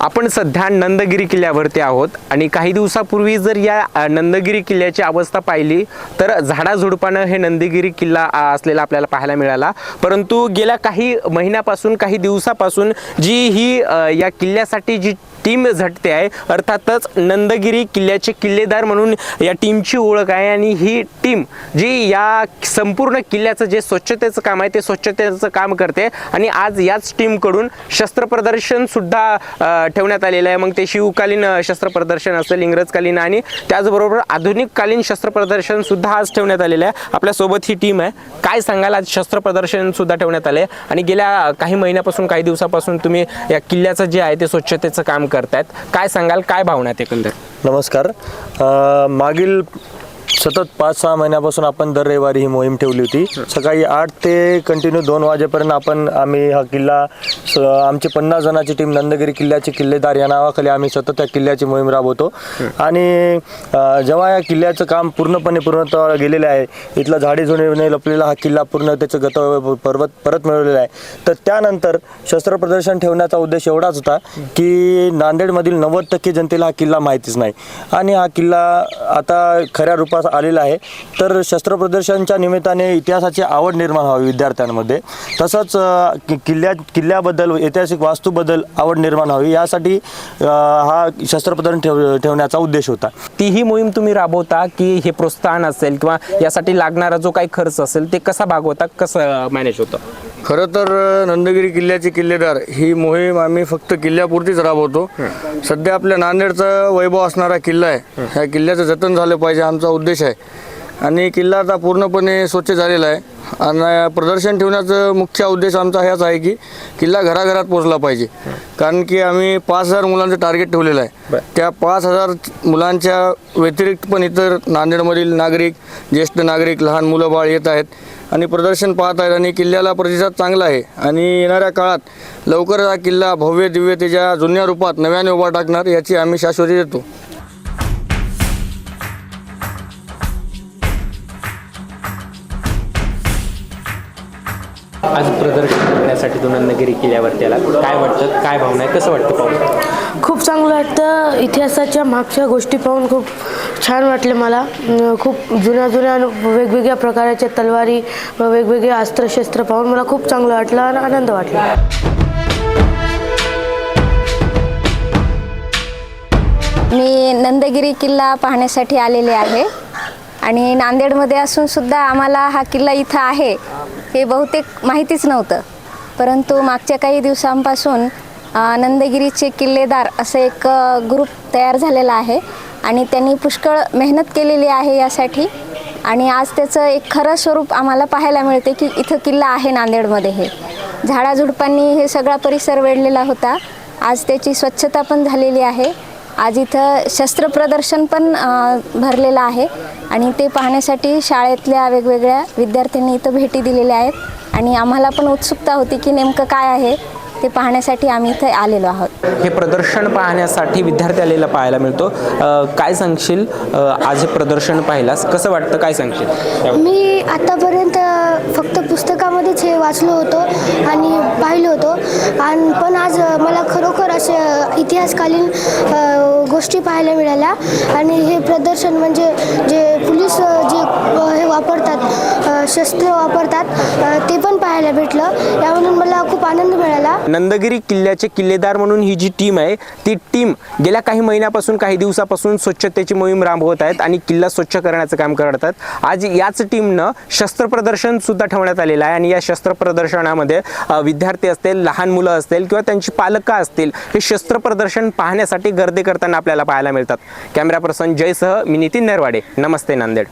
आपण सध्या नंदगिरी किल्ल्यावरती आहोत आणि काही दिवसापूर्वी जर या नंदगिरी किल्ल्याची अवस्था पाहिली तर झाडाझुडपानं हे नंदगिरी किल्ला असलेला आपल्याला पाहायला मिळाला. परंतु गेल्या काही महिन्यापासून काही दिवसापासून जी ही या किल्ल्यासाठी जी टीम झटते आहे. अर्थातच नंदगिरी किल्ल्याचे किल्लेदार म्हणून या टीमची ओळख आहे आणि ही टीम जी या संपूर्ण किल्ल्याचं जे स्वच्छतेचं काम आहे ते स्वच्छतेचं काम करते आणि आज याच टीमकडून शस्त्र प्रदर्शन सुद्धा ठेवण्यात आलेलं आहे. मग ते शिवकालीन शस्त्र प्रदर्शन असेल इंग्रजकालीन आणि त्याचबरोबर आधुनिककालीन शस्त्र प्रदर्शन सुद्धा आज ठेवण्यात आलेलं आहे. आपल्यासोबत ही टीम आहे. काय सांगाल? आज शस्त्र प्रदर्शन सुद्धा ठेवण्यात आले आणि गेल्या काही महिन्यापासून काही दिवसापासून तुम्ही या किल्ल्याचं जे आहे ते स्वच्छतेचं काम कर करतायत? काय सांगाल? काय भावना आहेत एकंदर नमस्कार. मागील सतत पाच सहा महिन्यापासून आपण दर रविवारी ही मोहीम ठेवली होती. सकाळी आठ ते कंटिन्यू दोन वाजेपर्यंत आपण आम्ही हा किल्ला स- आमची पन्नास जणांची टीम नंदगिरी किल्ल्याचे किल्लेदार या नावाखाली आम्ही सतत त्या किल्ल्याची मोहीम राबवतो. आणि अ, जेव्हा या किल्ल्याचं काम पूर्णपणे पूर्णत्व गेलेलं आहे इथलं झाडी झुडीने लपलेला हा किल्ला पूर्ण त्याचं गत पर्वत परत मिळवलेला आहे. तर त्यानंतर शस्त्र प्रदर्शन ठेवण्याचा उद्देश एवढाच होता की नांदेडमधील नव्वद टक्के जनतेला हा किल्ला माहितीच नाही. आणि हा किल्ला आता खऱ्या रूपात आलेला आहे. तर शस्त्रप्रदर्शनच्या निमित्ताने इतिहासाची आवड निर्माण व्हावी विद्यार्थ्यांमध्ये. तसंच कि- किल्ल्या किल्ल्याबद्दल ऐतिहासिक वास्तूबद्दल आवड निर्माण व्हावी. यासाठी हा शस्त्रप्रदर्शन ठेव ठेवण्याचा उद्देश होता. तीही मोहीम तुम्ही राबवता की हे प्रोत्साहन असेल किंवा यासाठी लागणारा जो काही खर्च असेल ते कसा भागवता कसं मॅनेज होतं? खरं तर नंदगिरी किल्ल्याचे किल्लेदार ही मोहीम आम्ही फक्त किल्ल्यापुरतीच राबवतो. सध्या आपल्या नांदेडचा वैभव असणारा किल्ला आहे. ह्या किल्ल्याचं जतन झालं पाहिजे आमचा उद्देश आहे. आणि किल्ला आता पूर्णपणे स्वच्छ झालेला आहे. आणि प्रदर्शन ठेवण्याचा मुख्य उद्देश आमचा ह्याच आहे की किल्ला घराघरात पोहोचला पाहिजे. कारण की आम्ही पाच हजार मुलांचं टार्गेट ठेवलेलं आहे. त्या पाच हजार मुलांच्या व्यतिरिक्त पण इतर नांदेडमधील नागरिक ज्येष्ठ नागरिक लहान मुलं बाळ येत आहेत. आणि प्रदर्शन पाहत आहेत आणि किल्ल्याला प्रतिसाद चांगला आहे. आणि येणाऱ्या काळात लवकरच हा किल्ला भव्य दिव्य त्याच्या जुन्या रूपात नव्याने उभा टाकणार याची आम्ही शाश्वती देतो. आज प्रदर्शन करण्यासाठी तो नंदगिरी किल्ल्यावरती आला काय वाटतं काय भावना आहे कसं वाटतं पाहून? खूप चांगलं वाटतं. इतिहासाच्या मागच्या गोष्टी पाहून खूप छान वाटले मला. खूप जुन्या जुन्या वेगवेगळ्या प्रकारच्या तलवारी व वेगवेगळे अस्त्रशस्त्र पाहून मला खूप चांगलं वाटलं आणि आनंद वाटला. मी नंदगिरी किल्ला पाहण्यासाठी आलेले आहे. आणि नांदेडमध्ये असून सुद्धा आम्हाला हा किल्ला इथं आहे हे बहुतेक माहितीच नव्हतं. परंतु मागच्या काही दिवसांपासून नंदगिरीचे किल्लेदार असं एक ग्रुप तयार झालेला आहे आणि त्यांनी पुष्कळ मेहनत केलेली आहे यासाठी आणि आज त्याचं एक खरं स्वरूप आम्हाला पाहायला मिळते की इथं किल्ला आहे नांदेडमध्ये हे. झाडाझुडपांनी हे सगळा परिसर वेढलेला होता. आज त्याची स्वच्छता पण झालेली आहे. आज इथं शस्त्र प्रदर्शन पण भरलेलं आहे. आणि ते पाहण्यासाठी शाळेतल्या वेगवेगळ्या विद्यार्थ्यांनी इथं भेटी दिलेल्या आहेत. आणि आम्हाला पण उत्सुकता होती की नेमकं काय आहे. ते पाहण्यासाठी आम्ही इथं आलेलो आहोत. हे प्रदर्शन पाहण्यासाठी विद्यार्थी आलेला पाहायला मिळतो. अ, काय सांगशील? अ, आज हे प्रदर्शन पाहिलास. कसं वाटतं? काय सांगशील? त्यावर? मी आतापर्यंत फक्त पुस्तकामध्येच हे वाचलो होतो आणि पाहिलं होतं. आणि पण आज मला खरोखर असे इतिहासकालीन अ, गोष्टी पाहायला मिळाल्या. आणि हे प्रदर्शन म्हणजे जे पोलीस जे अ, हे वापरतात अ, शस्त्र वापरतात अ, ते पण पाहायला भेटलं. यामधून मला खूप आनंद मिळाला. नंदगिरी किल्ल्याचे किल्लेदार म्हणून ही जी टीम आहे ती टीम गेल्या काही महिन्यापासून काही दिवसापासून स्वच्छतेची मोहीम राबवत आहेत आणि किल्ला स्वच्छ करण्याचं काम करतात. आज याच टीमनं शस्त्र प्रदर्शन सुद्धा ठेवण्यात आलेलं आहे आणि या शस्त्र प्रदर्शनामध्ये विद्यार्थी असतील लहान मुलं असतील किंवा त्यांची पालकं असतील हे शस्त्र प्रदर्शन पाहण्यासाठी गर्दी करताना आपल्याला पाहायला मिळतात. कॅमेरा पर्सन जयसह मी नितीन नरवाडे. नमस्ते नांदेड.